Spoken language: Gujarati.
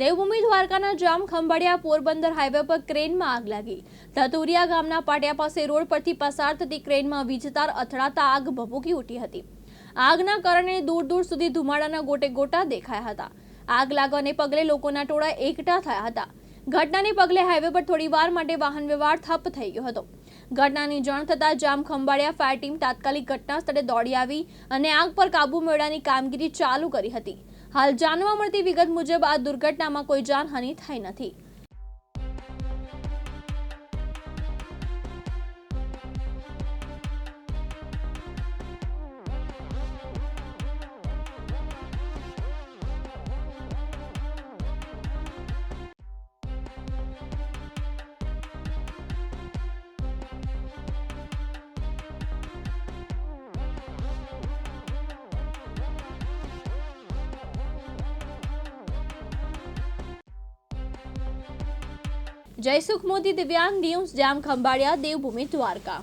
દેવભૂમિ દ્વારકાના જામ ખંભાળિયા પોરબંદર હાઈવે પર ક્રેનમાં આગ લાગી. ધતુરિયા ગામના પાટિયા પાસે રોડ પરથી પસાર થતી ક્રેનમાં વીજતાર અથડાતા આગ ભભૂકી ઉઠી હતી. આગના કારણે દૂર દૂર સુધી ધુમાડાના ગોટે ગોટા દેખાયા હતા. આગ લાગવાને પગલે લોકોના ટોળા એકઠા થયા હતા. ઘટનાને પગલે હાઈવે પર થોડી વાર માટે વાહન વ્યવહાર ઠપ થઈ ગયો હતો. ઘટનાની જાણ થતાં જામ ખંભાળિયા ફાયર ટીમ તાત્કાલિક ઘટના સ્થળે દોડી આવી અને આગ પર કાબુ મેળવવાની કામગીરી ચાલુ કરી હતી. હાલ જાણવા મળતી વિગત મુજબ આ દુર્ઘટનામાં કોઈ જાનહાનિ થઈ નથી. જયસુખ મોદી દિવ્યાંગ ન્યૂઝ જામ ખંભાળિયા દેવભૂમિ દ્વારકા.